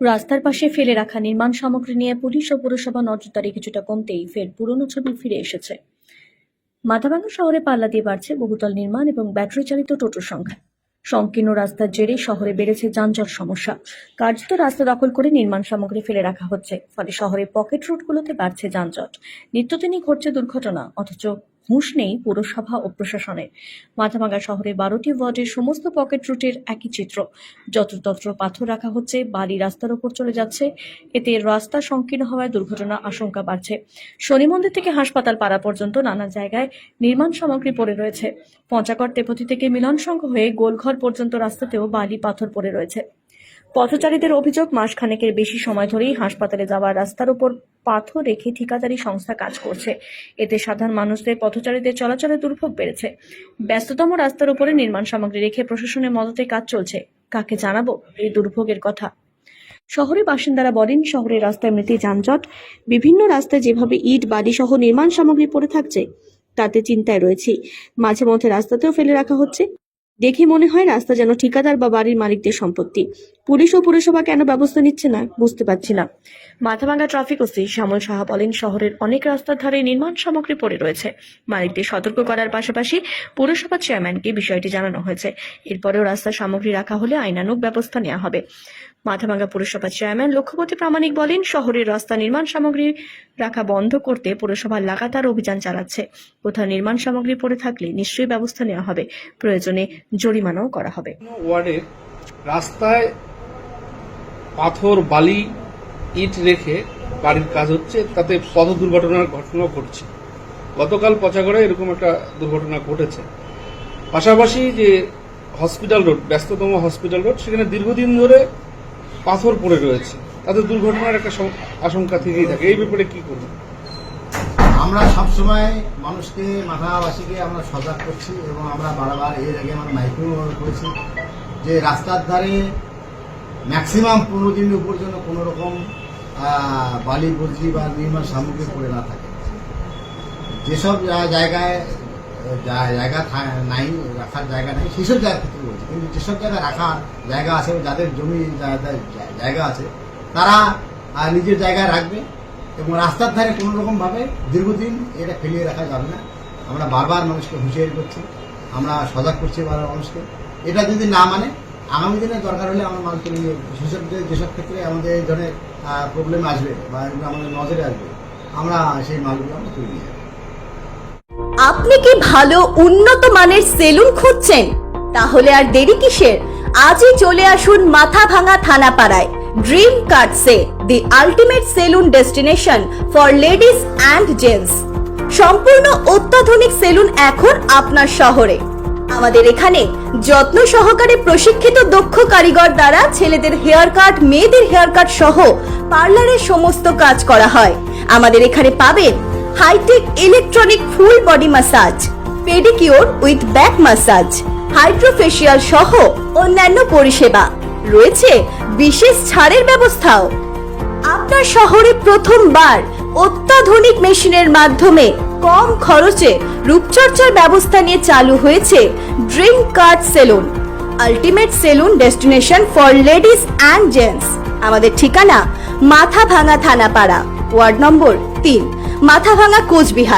রাস্তার পাশে ফেলে রাখা নির্মাণ সামগ্রী নিয়ে পুলিশ ও পুরসভা নজরদারি কিছুটা কমতেই ফের পুরনো ছবি ফিরে এসেছে। মাথাভাঙ্গা শহরে পাল্লা দিয়ে বাড়ছে বহুতল নির্মাণ এবং ব্যাটারি চালিত টোটোর সংখ্যা। সংকীর্ণ রাস্তার জেরে শহরে বেড়েছে যানজট সমস্যা। কার্যত রাস্তা দখল করে নির্মাণ সামগ্রী ফেলে রাখা হচ্ছে, ফলে শহরের পকেট রুটগুলোতে বাড়ছে যানজট। নিত্যদিনই ঘটছে দুর্ঘটনা, অথচ হুঁশ নেই পুরসভা ও প্রশাসনের মাথাভাঙ্গা শহরে বারোটি ওয়ার্ডের সমস্ত পকেট রুটের একই চিত্র। যত্রতত্র পাথর রাখা হচ্ছে, বালি রাস্তার ওপর চলে যাচ্ছে। এতে রাস্তা সংকীর্ণ হওয়ায় দুর্ঘটনা আশঙ্কা বাড়ছে। শনি মন্দির থেকে হাসপাতাল পাড়া পর্যন্ত নানা জায়গায় নির্মাণ সামগ্রী পড়ে রয়েছে। পঞ্চাকর তেপতি থেকে মিলন সংঘ হয়ে গোলঘর পর্যন্ত রাস্তাতেও বালি পাথর পড়ে রয়েছে। পথচারীদের অভিযোগ, মাসখানেকের বেশি সময় ধরেই হাসপাতালে যাওয়ার রাস্তার উপর পাথর রেখে ঠিকাদারি সংস্থা কাজ করছে। এতে সাধারণ মানুষদের পথচারীদের চলাচলে দুর্ভোগ বেড়েছে। ব্যস্ততম রাস্তার উপরে নির্মাণ সামগ্রী রেখে প্রশাসনের মদতে কাজ চলছে। কাকে জানাব এই দুর্ভোগের কথা? শহরের বাসিন্দারা বলেন, শহরের রাস্তায় এমনিতে যানজট, বিভিন্ন রাস্তায় যেভাবে ইট, বালি সহ নির্মাণ সামগ্রী পড়ে থাকছে, তাতে চিন্তায় রয়েছি। মাঝে মধ্যে রাস্তাতেও ফেলে রাখা হচ্ছে। দেখে মনে হয় রাস্তা যেন ঠিকাদার বা বাড়ির মালিকদের সম্পত্তি। পুলিশ ও পুরসভা কেন ব্যবস্থা নিচ্ছে না? বুঝতে পারছি না। মাথাভাঙ্গা ট্রাফিক ওসি শ্যামল সাহা বলেন, শহরের অনেক রাস্তার ধারে নির্মাণ সামগ্রী পড়ে রয়েছে। মালিকদের সতর্ক করার পাশাপাশি পুরসভা চেয়ারম্যানকে বিষয়টি জানানো হয়েছে। এরপরেও রাস্তার সামগ্রী রাখা হলে আইনানুগ ব্যবস্থা নেওয়া হবে। মাথাভাঙ্গা পুরসভার চেয়ারম্যান লক্ষ্যপতি প্রামাণিক বলেন, শহরের রাস্তা নির্মাণ সামগ্রী রাখা বন্ধ করতে পুরসভা লাগাতার অভিযান চালাচ্ছে। কোথাও নির্মাণ সামগ্রী পড়ে থাকলে নিশ্চয়ই ব্যবস্থা নেওয়া হবে। প্রয়োজনে জরিমানাও করা হবে। রাস্তায় পাথর, বালি, ইট রেখে বাড়ির কাজ হচ্ছে। তাতে পথ দুর্ঘটনার ঘটনা ঘটছে। গতকাল পচাগড়ে এরকম একটা দুর্ঘটনা ঘটেছে। পাশাপাশি যে হসপিটাল রোড, ব্যস্ততম হসপিটাল রোড, সেখানে দীর্ঘদিন ধরে পাথর পড়ে রয়েছে। তাতে দুর্ঘটনার একটা আশঙ্কা থেকেই থাকে। এই ব্যাপারে কি করবেন? আমরা সবসময় মানুষকে, মাথাবাসীকে আমরা সজাগ করছি এবং আমরা বারবার এর আগে আমরা মাইক্রো করেছি যে রাস্তার ধারে ম্যাক্সিমাম পনেরো দিন উপর যেন কোনো রকম বালি বদলি বা নির্মাণ সামগ্রী পড়ে না থাকে। যেসব জায়গায় জায়গা নাই, রাখার জায়গা নাই, সেসব জায়গার ক্ষেত্রে বলছি কিন্তু যেসব জায়গায় রাখার জায়গা আছে, যাদের জমি জায়গা আছে, তারা নিজের জায়গায় রাখবে এবং রাস্তার ধারে কোনো রকমভাবে দীর্ঘদিন এটা ফেলিয়ে রাখা যাবে না। আমরা বারবার মানুষকে হুঁশিয়ারি করছি, আমরা সজাগ করছি বারবার মানুষকে। এটা যদি না মানে আগামী দিনে দরকার হলে আমরা মাল তুলে সেসব যেসব ক্ষেত্রে আমাদের এই ধরনের প্রবলেম আসবে বা আমাদের নজরে আসবে, আমরা সেই মালগুলো আমরা তুলে নিয়ে আপনি কি ভালো উন্নত মানের সেলুন খুঁজছেন? তাহলে আর দেরি কিসের? আজই চলে আসুন Mathabhanga থানাপাড়ায় dream cuts the ultimate salon destination for ladies and gents সম্পূর্ণ অত্যাধুনিক সেলুন এখন আপনার শহরে। আমাদের এখানে যত্ন সহকারে প্রশিক্ষিত দক্ষ কারিগর দ্বারা ছেলেদের হেয়ার কাট, মেয়েদের হেয়ার কাট সহ পার্লারের সমস্ত কাজ করা হয়। আমাদের এখানে পাবেন high tech electronic full body massage, pedicure with back massage, hydrofacial সহ অন্যান্য পরিষেবা। রয়েছে বিশেষ ছাড়ের ব্যবস্থাও। আপনার শহরে প্রথমবার অত্যাধুনিক মেশিনের মাধ্যমে কম খরচে রূপচর্চার ব্যবস্থা নিয়ে চালু হয়েছে dream card salon, ultimate salon destination for ladies and gents. আমাদের ঠিকানা মাথা ভাঙা থানাপাড়া, ওয়ার্ড নম্বর তিন মাথা ভাঙা কোচবিহার।